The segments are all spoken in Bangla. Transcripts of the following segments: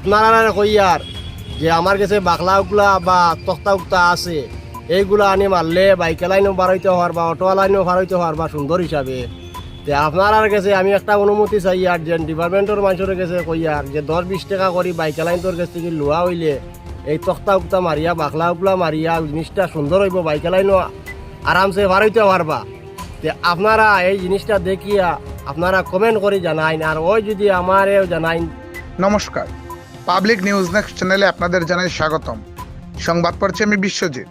আপনারা কইয়ার যে আমার কাছে বাকলা উকলা বা তক্তা উক্তা আছে, এইগুলা আনি মারলে বাইকে লাইনও বাড়াইতে হওয়ার বা অটো লাইনও বাড়াইতে হওয়ার বা সুন্দর হিসাবে। তে আপনার কাছে আমি একটা অনুমতি চাই আর যে ডিপার্টমেন্টের মানুষের কাছে কইয়ার যে দশ বিশ টাকা করি বাইকে লাইন তোর কাছ থেকে লোয়া হইলে, এই তক্তা উক্তা মারিয়া, বাকলা উকলা মারিয়া জিনিসটা সুন্দর হইব বাইকে লাইনও আরামসে বাড়াইতে পারবা তে আপনারা এই জিনিসটা দেখিয়া আপনারা কমেন্ট করে জানাইন, আর ওই যদি আমারেও জানাইন। নমস্কার। পাবলিক নিউজ নেক্সট চ্যানেলে আপনাদের জানাই স্বাগতম। সংবাদ পড়ছি আমি বিশ্বজিৎ।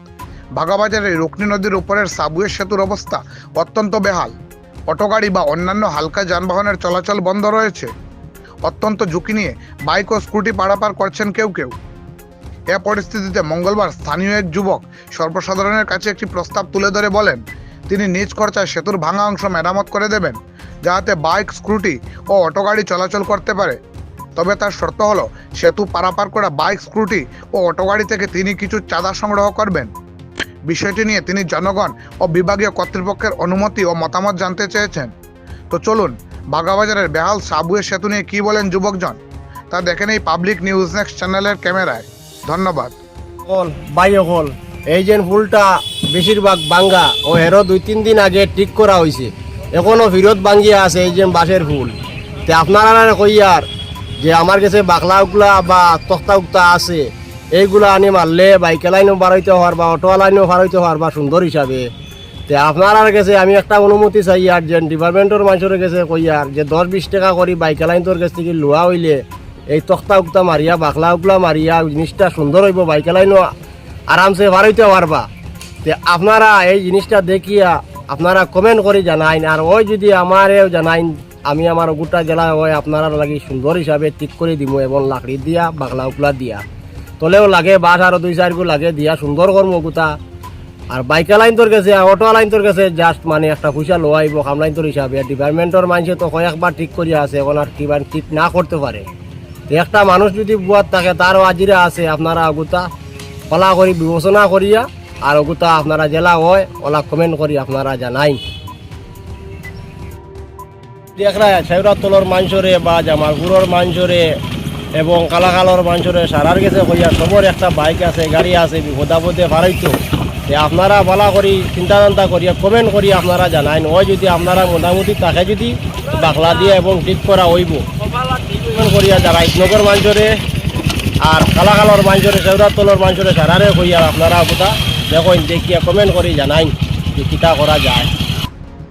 ভাগাবাজারে রুকনি নদীর উপরের সাবুয়ের সেতুর অবস্থা অত্যন্ত বেহাল। অটোগাড়ি বা অন্যান্য হালকা যানবাহনের চলাচল বন্ধ রয়েছে। অত্যন্ত ঝুঁকি নিয়ে বাইক ও স্কুটি পারাপার করছেন কেউ কেউ। এ পরিস্থিতিতে মঙ্গলবার স্থানীয় এক যুবক সর্বসাধারণের কাছে একটি প্রস্তাব তুলে ধরে বলেন, তিনি নিজ খরচায় সেতুর ভাঙা অংশ মেরামত করে দেবেন, যাতে বাইক, স্কুটি ও অটোগাড়ি চলাচল করতে পারে। তবে তার শর্ত হলো, সেতু পারাপার করা বাইক স্কুটি ও অটোগাড়ি থেকে তিনি কিছু চাঁদা সংগ্রহ করবেন। বিষয়টি নিয়ে তিনি জনগণ ও বিভাগীয় কর্তৃপক্ষের অনুমতি ও মতামত জানতে চেয়েছেন। তো চলুন বাগাবাজারের বেহাল সাবুয়ের সেতু নিয়ে কী বলেন যুবকজন? তা দেখেন এই পাবলিক নিউজ নেক্সট চ্যানেলের ক্যামেরায়। ধন্যবাদ। এই যে ফুলটা বেশিরভাগ বাঙ্গা ও হেরো দুই তিন দিন আগে ঠিক করা হয়েছে এখনও ফিরত বাঙ্গিয়া আছে এই যে বাঁশের ফুল। তে আপনারা কইয়ার যে আমার কাছে বাকলা উকলা বা তক্তা উক্তা আছে, এইগুলা আনি মারলে বাইকে লাইনও বাড়াইতে হওয়ার বা অটো লাইনও বাড়াইতে হওয়ার বা সুন্দর হিসাবে। তে আপনার কাছে আমি একটা অনুমতি চাই আর যে ডিপার্টমেন্টের মানুষের কাছে কইয়ার যে দশ বিশ টাকা করি বাইকে লাইন তোর কাছ থেকে লোয়া হইলে, এই তক্তা উক্তা মারিয়া, বাকলা উকলা মারিয়া জিনিসটা সুন্দর হইব, বাইকে লাইনও আরামসে বাড়াইতে পারবা তে আপনারা এই জিনিসটা দেখিয়া আপনারা কমেন্ট করে জানাইন, আর ওই যদি আমারেও জানাইন আমি আমার গোটা জেলা ওই আপনারা লাগি সুন্দর হিসাবে ঠিক করে দিব এবং লাকড়ি দিয়া বাকলা উকলা দিয়া। তলেও লাগে বাস আরও দুই চারগু লাগে, দিয়া সুন্দর কর্ম গোটা। আর বাইকা লাইন তোর কাছে অটো লাইন তোর কাছে জাস্ট মানে একটা পয়সা লোয়াইব কামলাইন তোর হিসাবে ডিপার্টমেন্টের মানুষে তো কয়েকবার ঠিক করিয়া আছে এখন আর কিবার ঠিক না করতে পারে। একটা মানুষ যদি বুয়ার থাকে তারও আজিরা আছে, আপনারা অগুতা কলা করি বিবেচনা করিয়া আর অগুতা আপনারা জেলা হয় ওলা কমেন্ট করি আপনারা জানাই। দেখরা সেওরা তলর মাংসরে বা জামালপুরের মাংসরে এবং কালাকালর মাংসরে সারার গেছে কইয়া সবর একটা বাইক আছে, গাড়ি আছে বিপদাপদে ভারাইতো তে আপনারা বলা করি চিন্তা চিন্তা করিয়া কমেন্ট করি আপনারা জানাইন। ওই যদি আপনারা মোটামুটি তাকে যদি বাকলা দিয়ে এবং ঠিক করা হইব। করিয়া যারা ইটনগর মাঞ্চরে আর কালাকালর মাঞ্চরে সেউরার তলর মাঞ্চরে সারারে কইয়া আপনারা বোধা দেখুন, দেখিয়া কমেন্ট করি জানাইন যে কিতা করা যায়।